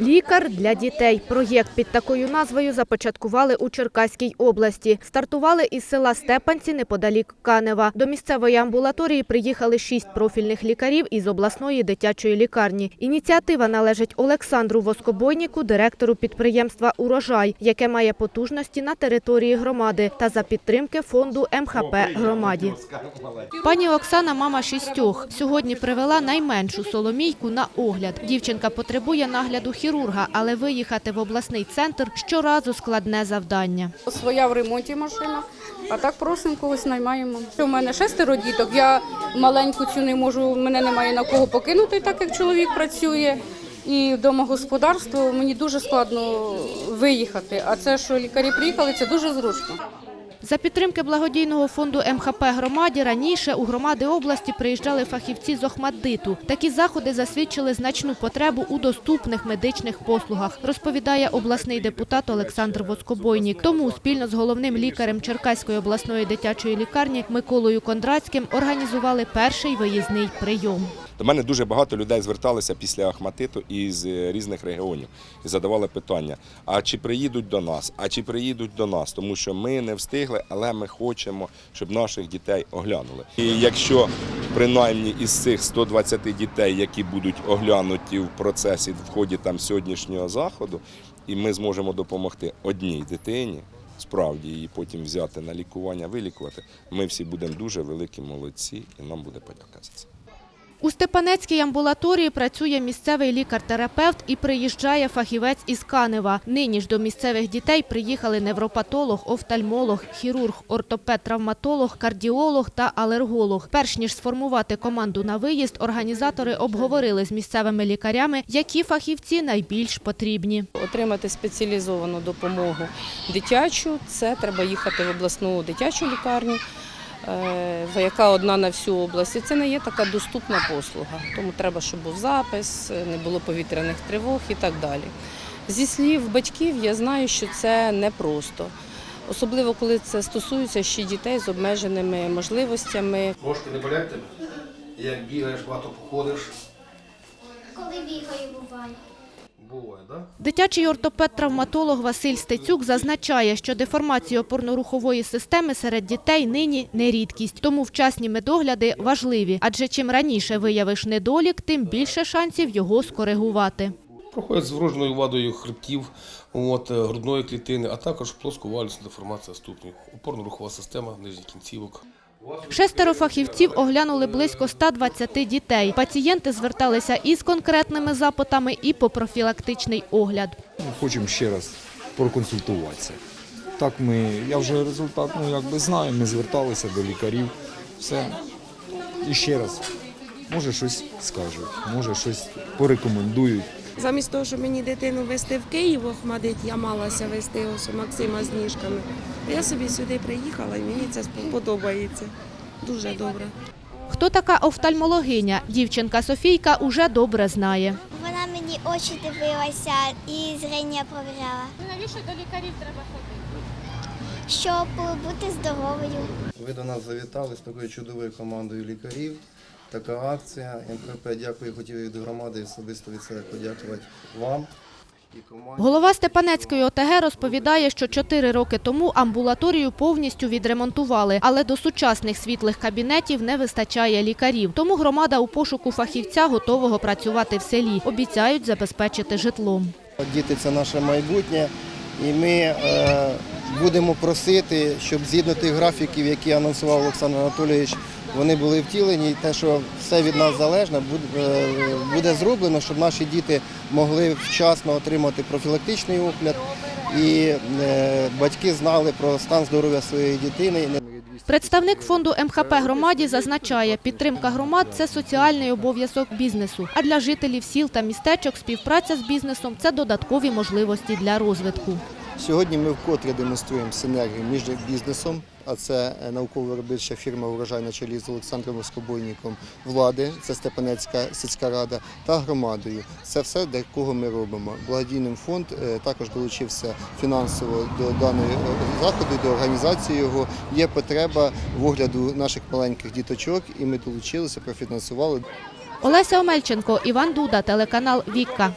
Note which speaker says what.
Speaker 1: Лікар для дітей. Проєкт під такою назвою започаткували у Черкаській області. Стартували із села Степанці неподалік Канева. До місцевої амбулаторії приїхали шість профільних лікарів із обласної дитячої лікарні. Ініціатива належить Олександру Воскобойніку, директору підприємства Урожай, яке має потужності на території громади та за підтримки фонду МХП громаді. Пані Оксана, мама шістьох, сьогодні привела найменшу Соломійку на огляд. Дівчинка потребує нагляду хірурга, але виїхати в обласний центр щоразу складне завдання.
Speaker 2: Своя в ремонті машина, а так просимо когось наймаємо. У мене шестеро діток, я маленьку цю не можу, мене немає на кого покинути, так як чоловік працює. І домогосподарство мені дуже складно виїхати. А це, що лікарі приїхали, це дуже зручно.
Speaker 1: За підтримки благодійного фонду МХП громаді раніше у громади області приїжджали фахівці з Охмаддиту. Такі заходи засвідчили значну потребу у доступних медичних послугах, розповідає обласний депутат Олександр Воскобойнік. Тому спільно з головним лікарем Черкаської обласної дитячої лікарні Миколою Кондрацьким організували перший виїзний прийом.
Speaker 3: До мене дуже багато людей зверталися після Ахматиту із е, різних регіонів і задавали питання: а чи приїдуть до нас, а чи приїдуть до нас, тому що ми не встигли, але ми хочемо, щоб наших дітей оглянули. І якщо принаймні із цих 120 дітей, які будуть оглянуті в процесі в ході там сьогоднішнього заходу, і ми зможемо допомогти одній дитині. Справді її потім взяти на лікування, вилікувати. Ми всі будемо дуже великі молодці, і нам буде подяка за це.
Speaker 1: У Степанецькій амбулаторії працює місцевий лікар-терапевт і приїжджає фахівець із Канева. Нині ж до місцевих дітей приїхали невропатолог, офтальмолог, хірург, ортопед, травматолог, кардіолог та алерголог. Перш ніж сформувати команду на виїзд, організатори обговорили з місцевими лікарями, які фахівці найбільш потрібні.
Speaker 2: Отримати спеціалізовану допомогу дитячу, це треба їхати в обласну дитячу лікарню, яка одна на всю область. І це не є така доступна послуга. Тому треба, щоб був запис, не було повітряних тривог і так далі. Зі слів батьків я знаю, що це непросто. Особливо, коли це стосується ще дітей з обмеженими можливостями.
Speaker 4: Ножки не болять тебе? Як бігаєш, багато походиш.
Speaker 5: Коли бігаю, буває.
Speaker 1: Дитячий ортопед-травматолог Василь Стецюк зазначає, що деформація опорно-рухової системи серед дітей нині не рідкість. Тому вчасні медогляди важливі, адже чим раніше виявиш недолік, тим більше шансів його скоригувати.
Speaker 4: Проходять з вроженою вадою хребтів, от, е, грудної клітини, а також плосковалісна деформація ступнів, опорно-рухова система нижніх кінцівок.
Speaker 1: Шестеро фахівців оглянули близько 120 дітей. Пацієнти зверталися і з конкретними запитами, і по профілактичний огляд.
Speaker 6: Хочемо ще раз проконсультуватися. Так ми, я вже результат ну, якби знаю, ми зверталися до лікарів, все. І ще раз, може щось скажуть, може щось порекомендують.
Speaker 7: Замість того, щоб мені дитину везти в Київ, Охмадит, я малася везти ось у Максима з ніжками. Я собі сюди приїхала і мені це подобається. Дуже добре.
Speaker 1: Хто така офтальмологиня? Дівчинка Софійка уже добре знає.
Speaker 5: Вона мені очі дивилася і зрення провіряла.
Speaker 2: Навіщо до лікарів треба ходити?
Speaker 5: Щоб бути здоровою.
Speaker 8: Ви до нас завітали з такою чудовою командою лікарів. Така акція. МКП дякую, хотів від громади особисто від себе подякувати вам.
Speaker 1: Голова Степанецької ОТГ розповідає, що чотири роки тому амбулаторію повністю відремонтували, але до сучасних світлих кабінетів не вистачає лікарів. Тому громада у пошуку фахівця готового працювати в селі. Обіцяють забезпечити житлом.
Speaker 8: Діти це наше майбутнє, і ми е, будемо просити, щоб згідно тих графіків, які анонсував Олександр Анатолійович, вони були втілені. І те, що все від нас залежне, буде, е, зроблено, щоб наші діти могли вчасно отримати профілактичний огляд. І е, батьки знали про стан здоров'я своєї дитини.
Speaker 1: Представник фонду МХП громаді зазначає, підтримка громад – це соціальний обов'язок бізнесу. А для жителів сіл та містечок співпраця з бізнесом – це додаткові можливості для розвитку.
Speaker 8: Сьогодні ми вкотре демонструємо синергію між бізнесом, а це е, науково-виробнича фірма «Урожай» на чолі з Олександром Воскобойником, влади, це Степанецька сільська рада, та громадою. Це все для кого ми робимо. Благодійний фонд е, також долучився фінансово до даної е, заходу, до організації його. Є потреба в огляду наших маленьких діточок, і ми долучилися, профінансували.
Speaker 1: Олеся Омельченко, Іван Дуда, телеканал «Вікка».